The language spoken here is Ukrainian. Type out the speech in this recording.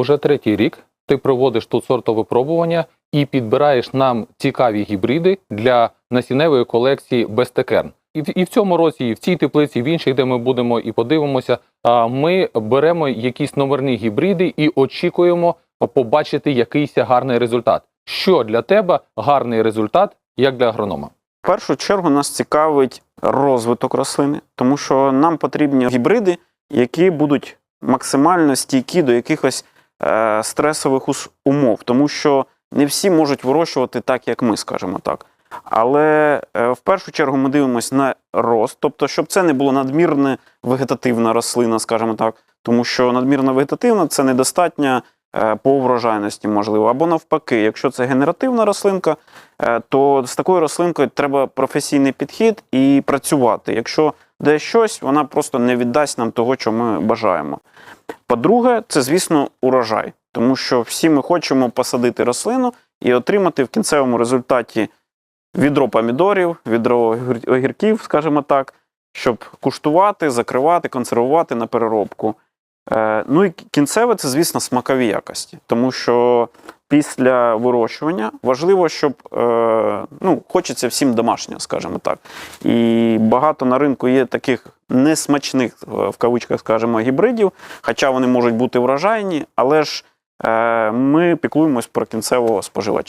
Уже третій рік ти проводиш тут сортовипробування і підбираєш нам цікаві гібриди для насінневої колекції Бестекерн. І в, і в цьому році, і в цій теплиці, і в інших, де ми будемо і подивимося, ми беремо якісь номерні гібриди і очікуємо побачити якийсь гарний результат. Що для тебе гарний результат, як для агронома? В першу чергу нас цікавить розвиток рослини, тому що нам потрібні гібриди, які будуть максимально стійкі до якихось е, стресових умов, тому що не всі можуть вирощувати так, як ми, скажімо так. Але е, в першу чергу ми дивимося на рост, тобто, щоб це не було надмірне вегетативна рослина, скажімо так, тому що надмірна вегетативна це недостатня е, по врожайності, можливо, або навпаки, якщо це генеративна рослинка, то з такою рослинкою треба професійний підхід і працювати. Якщо де щось, вона просто не віддасть нам того, що ми бажаємо. По-друге, це, звісно, урожай, тому що всі ми хочемо посадити рослину і отримати в кінцевому результаті відро помідорів, відро огір- огірків, скажімо так, щоб куштувати, закривати, консервувати на переробку. Е, ну і кінцеве це, звісно, смакові якості, тому що після вирощування важливо, щоб е, ну, хочеться всім домашнього, скажімо так. І багато на ринку є таких несмачних, е, в кавичках, скажімо, гібридів, хоча вони можуть бути врожайні, але ж е, ми піклуємось про кінцевого споживача.